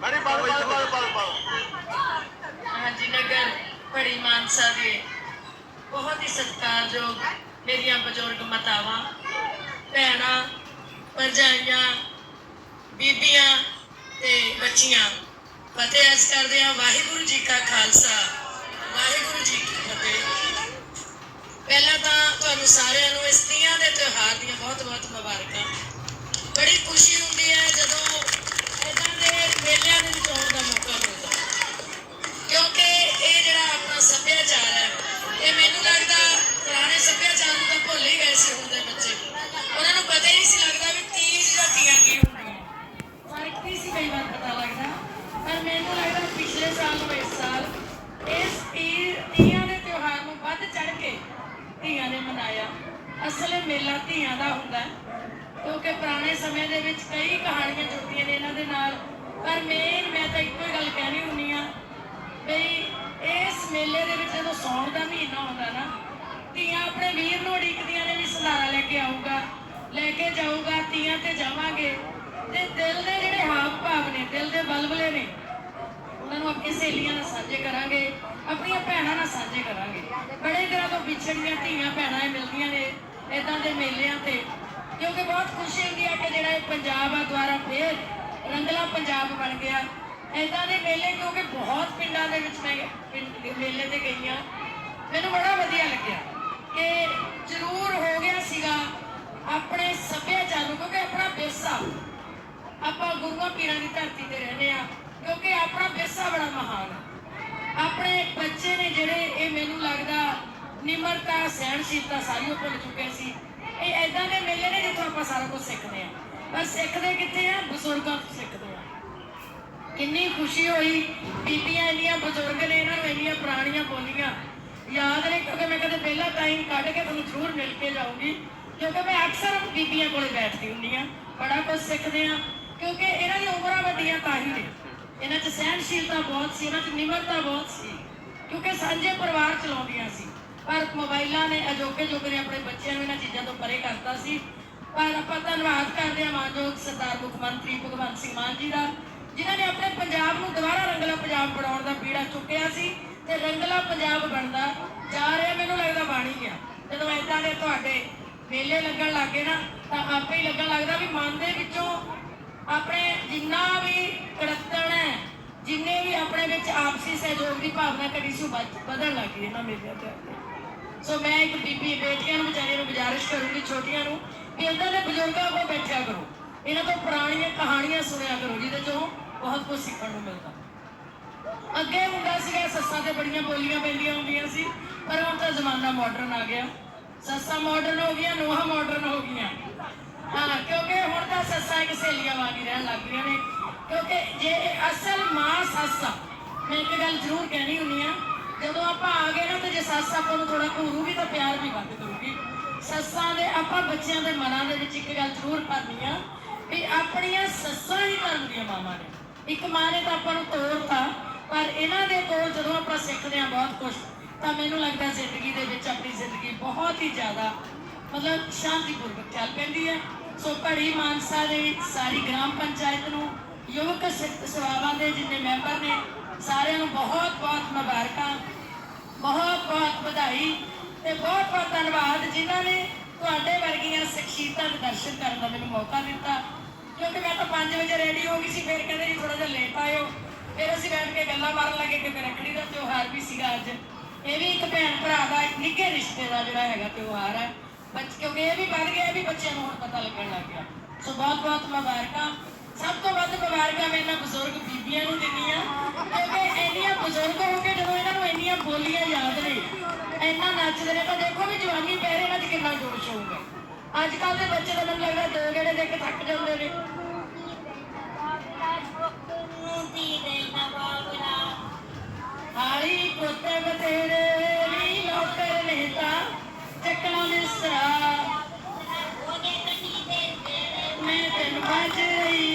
ਮੈਡੀ ਪਾ ਪਾ ਪਾ ਪਾ ਹਾਂਜੀ, ਨਗਰ ਬੜੀ ਮਾਨਸਾ ਦੇ ਬਹੁਤ ਹੀ ਸਤਿਕਾਰਯੋਗ ਮੇਰੀਆਂ ਬਜ਼ੁਰਗ ਮਾਤਾਵਾਂ, ਭੈਣਾਂ, ਭਰਜਾਈਆਂ, ਬੀਬੀਆਂ ਤੇ ਬੱਚੀਆਂ। ਫਤਿਹ ਅਰਜ਼ ਕਰਦੇ ਹਾਂ ਵਾਹਿਗੁਰੂ ਜੀ ਕਾ ਖਾਲਸਾ, ਵਾਹਿਗੁਰੂ ਜੀ ਕੀ ਫਤਿਹ। ਪਹਿਲਾਂ ਤਾਂ ਤੁਹਾਨੂੰ ਸਾਰਿਆਂ ਨੂੰ ਇਸ ਤੀਆਂ ਦੇ ਤਿਉਹਾਰ ਦੀਆਂ ਬਹੁਤ-ਬਹੁਤ ਮੁਬਾਰਕਾਂ। ਬੜੀ ਖੁਸ਼ੀ ਹੁੰਦੀ ਹੈ ਜਦੋਂ ਨਹੀਂ ਸੀ ਕਈ ਵਾਰ ਪਤਾ ਲੱਗਦਾ, ਪਰ ਮੈਨੂੰ ਲੱਗਦਾ ਪਿਛਲੇ ਸਾਲ ਨੂੰ ਇਸ ਸਾਲ ਇਸ ਤੀਰ, ਤੀਆਂ ਦੇ ਤਿਉਹਾਰ ਨੂੰ ਵੱਧ ਚੜ ਕੇ ਧੀਆਂ ਨੇ ਮਨਾਇਆ। ਅਸਲ ਇਹ ਮੇਲਾ ਧੀਆਂ ਦਾ ਹੁੰਦਾ ਕਿਉਂਕਿ ਪੁਰਾਣੇ ਸਮੇਂ ਦੇ ਵਿੱਚ ਕਈ ਕਹਾਣੀਆਂ ਜੁੜਦੀਆਂ ਨੇ ਇਹਨਾਂ ਦੇ ਨਾਲ। ਪਰ ਮੇਨ ਮੈਂ ਤਾਂ ਇੱਕੋ ਹੀ ਗੱਲ ਕਹਿਣੀ ਹੁੰਨੀ ਆ ਬਈ ਇਸ ਮੇਲੇ ਦੇ ਵਿੱਚ ਜਦੋਂ ਸੌਣ ਦਾ ਮਹੀਨਾ ਹੁੰਦਾ ਨਾ, ਧੀਆਂ ਆਪਣੇ ਵੀਰ ਨੂੰ ਉਡੀਕਦੀਆਂ ਨੇ ਵੀ ਸੰਧਾਰਾ ਲੈ ਕੇ ਆਊਗਾ, ਲੈ ਕੇ ਜਾਊਗਾ, ਤੀਆਂ ਤੇ ਜਾਵਾਂਗੇ। ਤੇ ਦਿਲ ਦੇ ਜਿਹੜੇ ਹਾਵ ਭਾਵ ਨੇ, ਦਿਲ ਦੇ ਬਲਬਲੇ ਨੇ, ਉਹਨਾਂ ਨੂੰ ਆਪਣੀ ਸਹੇਲੀਆਂ ਨਾਲ ਸਾਂਝੇ ਕਰਾਂਗੇ, ਆਪਣੀਆਂ ਭੈਣਾਂ ਨਾਲ ਸਾਂਝੇ ਕਰਾਂਗੇ। ਬੜੇ ਦਿਨਾਂ ਤੋਂ ਵਿਛੜੀਆਂ ਧੀਆਂ ਭੈਣਾਂ ਇਹ ਮਿਲਦੀਆਂ ਨੇ ਇਦਾਂ ਦੇ ਮੇਲਿਆਂ ਤੇ, ਕਿਉਂਕਿ ਬਹੁਤ ਖੁਸ਼ੀ ਹੁੰਦੀ ਹੈ ਕਿ ਜਿਹੜਾ ਇਹ ਪੰਜਾਬ ਆ, ਦੁਆਰਾ ਫੇਰ ਰੰਗਲਾ ਪੰਜਾਬ ਬਣ ਗਿਆ। ਇਦਾਂ ਦੇ ਮੇਲੇ ਕਿਉਂਕਿ ਬਹੁਤ ਪਿੰਡਾਂ ਦੇ ਵਿੱਚ ਮੈਂ ਪਿੰਡ- ਮੇਲੇ ਤੇ ਗਈ ਹਾਂ। ਮੈਨੂੰ ਬੜਾ ਵਧੀਆ ਲੱਗਿਆ ਕਿ ਜ਼ਰੂਰ ਹੋ ਗਿਆ ਸੀਗਾ ਆਪਣੇ ਸੱਭਿਆਚਾਰ ਨੂੰ ਕਿਉਂਕਿ ਆਪਣਾ ਵਿਰਸਾ ਆਪਾਂ ਪੀਰਾਂ ਦੀ ਧਰਤੀ ਤੇ ਰਹਿੰਦੇ ਆ ਕਿਉਂਕਿ ਆਪਣਾ ਵਿਰਸਾ ਬੜਾ ਮਹਾਨ ਆ ਆਪਣੇ ਬੱਚੇ ਨੇ ਜਿਹੜੇ ਇਹ ਮੈਨੂੰ ਲੱਗਦਾ ਨਿਮਰਤਾ, ਸਹਿਣਸ਼ੀਲਤਾ ਸਾਰੀ ਉਹ ਭੁੱਲ ਚੁੱਕੇ ਸੀ। ਇਹ ਐਦਾਂ ਦੇ ਮੇਲੇ ਨੇ ਜਿੱਥੋਂ ਆਪਾਂ ਸਾਰਾ ਕੁਝ ਸਿੱਖਦੇ ਆ ਪਰ ਸਿੱਖਦੇ ਕਿੱਥੇ ਆ? ਬਜ਼ੁਰਗਾਂ ਤੋਂ ਸਿੱਖਦੇ ਆ ਕਿੰਨੀ ਖੁਸ਼ੀ ਹੋਈ, ਬੀਬੀਆਂ ਇੰਨੀਆਂ ਬਜ਼ੁਰਗ ਨੇ ਇਹਨਾਂ ਨੂੰ, ਇੰਨੀਆਂ ਪੁਰਾਣੀਆਂ ਬੋਲੀਆਂ। ਯਾਦ ਨੇ, ਕਿਉਂਕਿ ਮੈਂ ਕਦੇ ਪਹਿਲਾ ਟਾਈਮ ਕੱਢ ਕੇ ਤੁਹਾਨੂੰ ਜ਼ਰੂਰ ਮਿਲ ਕੇ ਜਾਊਂਗੀ, ਕਿਉਂਕਿ ਮੈਂ ਅਕਸਰ ਬੀਬੀਆਂ ਕੋਲੇ ਬੈਠਦੀ ਹੁੰਦੀ ਆ ਬੜਾ ਕੁਝ ਸਿੱਖਦੇ ਆ ਕਿਉਂਕਿ ਇਹਨਾਂ ਦੀ ਉਮਰਾਂ ਵੱਡੀਆਂ ਤਾਂ ਹੀ ਨੇ। ਇਹਨਾਂ 'ਚ ਸਹਿਣਸ਼ੀਲਤਾ ਬਹੁਤ ਸੀ ਇਹਨਾਂ 'ਚ ਨਿਮਰਤਾ ਬਹੁਤ ਸੀ। ਕਿਉਂਕਿ ਸਾਂਝੇ ਪਰਿਵਾਰ ਚਲਾਉਂਦੀਆਂ ਸੀ। ਪਰ ਮੋਬਾਈਲਾਂ ਨੇ ਅਜੋਕੇ ਯੁੱਗ ਨੇ ਆਪਣੇ ਬੱਚਿਆਂ ਨੂੰ ਇਹਨਾਂ ਚੀਜ਼ਾਂ ਤੋਂ ਪਰੇ ਕਰਤਾ ਸੀ। ਪਰ ਆਪਾਂ ਧੰਨਵਾਦ ਕਰਦੇ ਹਾਂ ਮਾਨਯੋਗ ਸਰਦਾਰ ਮੁੱਖ ਮੰਤਰੀ ਭਗਵੰਤ ਸਿੰਘ ਮਾਨ ਜੀ ਦਾ, ਜਿਨ੍ਹਾਂ ਨੇ ਆਪਣੇ ਪੰਜਾਬ ਨੂੰ ਦੁਬਾਰਾ ਰੰਗਲਾ ਪੰਜਾਬ ਬਣਾਉਣ ਦਾ ਪੀੜਾ ਚੁੱਕਿਆ ਸੀ ਤੇ ਰੰਗਲਾ ਪੰਜਾਬ ਬਣਦਾ ਜਾ ਰਿਹਾ, ਮੈਨੂੰ ਲੱਗਦਾ ਬਾਣੀ ਹੀ ਗਿਆ। ਜਦੋਂ ਏਦਾਂ ਦੇ ਤੁਹਾਡੇ ਮੇਲੇ ਲੱਗਣ ਲੱਗੇ ਨਾ, ਤਾਂ ਆਪੇ ਹੀ ਲੱਗਣ ਲੱਗਦਾ ਵੀ ਮਨ ਦੇ ਵਿੱਚੋਂ ਆਪਣੇ ਜਿੰਨਾ ਵੀ ਕੜਤਣ ਹੈ, ਜਿੰਨੇ ਵੀ ਆਪਣੇ ਵਿੱਚ ਆਪਸੀ ਸਹਿਯੋਗ ਦੀ ਭਾਵਨਾ ਕਦੀ ਸੀ, ਉਹ ਵਧਣ ਲੱਗੀ ਇਹਨਾਂ ਮੇਲਿਆਂ ਤੇ ਸੋ ਮੈਂ ਇੱਕ ਬੀਬੀ ਬੇਟੀਆਂ ਨੂੰ, ਵਿਚਾਰੀਆਂ ਨੂੰ ਗੁਜ਼ਾਰਿਸ਼ ਕਰੂੰਗੀ, ਛੋਟੀਆਂ ਨੂੰ ਕਿ ਇਹਨਾਂ ਦੇ ਬਜ਼ੁਰਗਾਂ ਕੋਲ ਬੈਠਿਆ ਕਰੋ। ਇਹਨਾਂ ਤੋਂ ਪੁਰਾਣੀਆਂ ਕਹਾਣੀਆਂ ਸੁਣਿਆ ਕਰੋ, ਜਿਹਦੇ ਚੋਂ ਬਹੁਤ ਕੁਝ ਸਿੱਖਣ ਨੂੰ ਮਿਲਦਾ। ਅੱਗੇ ਹੁੰਦਾ ਸੀਗਾ, ਸੱਸਾਂ ਤੇ ਬੜੀਆਂ ਬੋਲੀਆਂ ਪੈਂਦੀਆਂ ਹੁੰਦੀਆਂ ਸੀ, ਪਰ ਹੁਣ ਤਾਂ ਜ਼ਮਾਨਾ ਮਾਡਰਨ ਆ ਗਿਆ। ਸੱਸਾਂ ਮਾਡਰਨ ਹੋ ਗਈਆਂ, ਨੂੰਹਾਂ ਮਾਡਰਨ ਹੋ ਗਈਆਂ। ਹਾਂ, ਕਿਉਂਕਿ ਹੁਣ ਤਾਂ ਸੱਸਾਂ ਇੱਕ ਸਹੇਲੀਆਂ ਵਾਂਗ ਹੀ ਰਹਿਣ ਲੱਗ ਗਈਆਂ ਨੇ। ਕਿਉਂਕਿ ਜੇ ਅਸਲ ਮਾਂ ਸੱਸ ਆ, ਮੈਂ ਇੱਕ ਗੱਲ ਜ਼ਰੂਰ ਕਹਿਣੀ ਹੁੰਨੀ ਆ, ਜਦੋਂ ਆਪਾਂ ਆ ਗਏ ਨਾ, ਤੇ ਜੇ ਸੱਸ ਆਪਾਂ ਨੂੰ ਥੋੜਾ ਘੂਰੂਗੀ ਤਾਂ ਪਿਆਰ ਵੀ ਵੱਧ ਕਰੂਗੀ। ਸੱਸਾਂ ਦੇ, ਆਪਾਂ ਬੱਚਿਆਂ ਦੇ ਮਨਾਂ ਦੇ ਵਿੱਚ ਇੱਕ ਗੱਲ ਜ਼ਰੂਰ ਭਰਨੀ ਆ, ਵੀ ਆਪਣੀਆਂ ਸੱਸਾਂ ਹੀ ਧਰਮ ਦੀਆਂ ਮਾਵਾਂ ਨੇ। ਇੱਕ ਮਾਂ ਨੇ ਤਾਂ ਆਪਾਂ ਨੂੰ ਤੋੜਤਾ, ਪਰ ਇਹਨਾਂ ਦੇ ਕੋਲ ਜਦੋਂ ਆਪਾਂ ਸਿੱਖਦੇ ਆ ਬਹੁਤ ਕੁਝ ਤਾਂ ਮੈਨੂੰ ਲੱਗਦਾ ਜ਼ਿੰਦਗੀ ਦੇ ਵਿੱਚ ਆਪਣੀ ਜ਼ਿੰਦਗੀ ਬਹੁਤ ਹੀ ਜ਼ਿਆਦਾ, ਮਤਲਬ ਸ਼ਾਂਤੀਪੂਰਵਕ ਚੱਲ ਪੈਂਦੀ ਹੈ ਸੋ ਘੜੀ ਮਾਨਸਾ ਦੇ ਸਾਰੀ ਗ੍ਰਾਮ ਪੰਚਾਇਤ ਨੂੰ, ਯੁਵਕ ਸਿੱਖ ਸਭਾਵਾਂ ਦੇ ਜਿੰਨੇ ਮੈਂਬਰ ਨੇ, ਸਾਰਿਆਂ ਨੂੰ ਬਹੁਤ ਬਹੁਤ ਮੁਬਾਰਕਾਂ, ਬਹੁਤ ਬਹੁਤ ਵਧਾਈ ਤੇ ਬਹੁਤ ਬਹੁਤ ਧੰਨਵਾਦ ਜਿਨ੍ਹਾਂ ਨੇ ਤੁਹਾਡੇ ਵਰਗੀਆਂ ਸ਼ਖਸੀਅਤਾਂ ਦੇ ਦਰਸ਼ਨ ਕਰਨ ਦਾ ਮੈਨੂੰ ਮੌਕਾ ਦਿੱਤਾ। ਕਿਉਂਕਿ ਮੈਂ ਤਾਂ 5 ਵਜੇ ਰੈਡੀ ਹੋ ਗਈ ਸੀ, ਫਿਰ ਕਹਿੰਦੇ ਜੀ ਥੋੜਾ ਜਿਹਾ ਲੇਟ ਆਇਓ। ਫਿਰ ਅਸੀਂ ਬੈਠ ਕੇ ਗੱਲਾਂ ਮਾਰਨ ਲੱਗੇ ਕਿ ਰੱਖੜੀ ਦਾ ਤਿਉਹਾਰ ਵੀ ਸੀਗਾ ਅੱਜ। ਇਹ ਵੀ ਇੱਕ ਭੈਣ ਭਰਾ ਦਾ ਇੱਕ ਨਿੱਘੇ ਰਿਸ਼ਤੇ ਦਾ ਜਿਹੜਾ ਹੈਗਾ ਤਿਉਹਾਰ ਹੈ। ਬੱਚ, ਕਿਉਂਕਿ ਇਹ ਵੀ ਵੱਧ ਗਿਆ ਵੀ ਬੱਚਿਆਂ ਨੂੰ ਹੁਣ ਪਤਾ ਲੱਗਣ ਲੱਗ ਗਿਆ। ਸੋ ਬਹੁਤ ਬਹੁਤ ਮੁਬਾਰਕਾਂ। ਸਭ ਤੋਂ ਵੱਧ ਮੁਬਾਰਕਾਂ ਮੈਂ ਇਹਨਾਂ ਬਜ਼ੁਰਗ ਬੀਬੀਆਂ ਨੂੰ ਦਿੰਦੀ ਆ ਕਿਉਂਕਿ ਇੰਨੀਆਂ ਬਜ਼ੁਰਗ ਹੋ ਕੇ ਜਦੋਂ ਇਹਨਾਂ ਨੂੰ ਇੰਨੀਆਂ ਬੋਲੀਆਂ ਯਾਦ ਨੇ, ਇੰਨਾ ਨੱਚਦੇ ਨੇ, ਤਾਂ ਦੇਖੋ ਵੀ ਜਵਾਨੀ ਪੈਰੇ ਇਹਨਾਂ 'ਚ ਕਿੰਨਾ ਜੋਸ਼ ਹੋਊਗਾ। ਅੱਜ ਕੱਲ ਦੇ ਬੱਚੇ ਦਾ ਮੈਨੂੰ ਲੱਗਦਾ ਦੋ ਗੇੜੇ ਦੇ ਕੇ ਥੱਕ ਜਾਂਦੇ ਨੇ। ਮੈਂ ਤੈਨੂੰ ਬਾਜੇ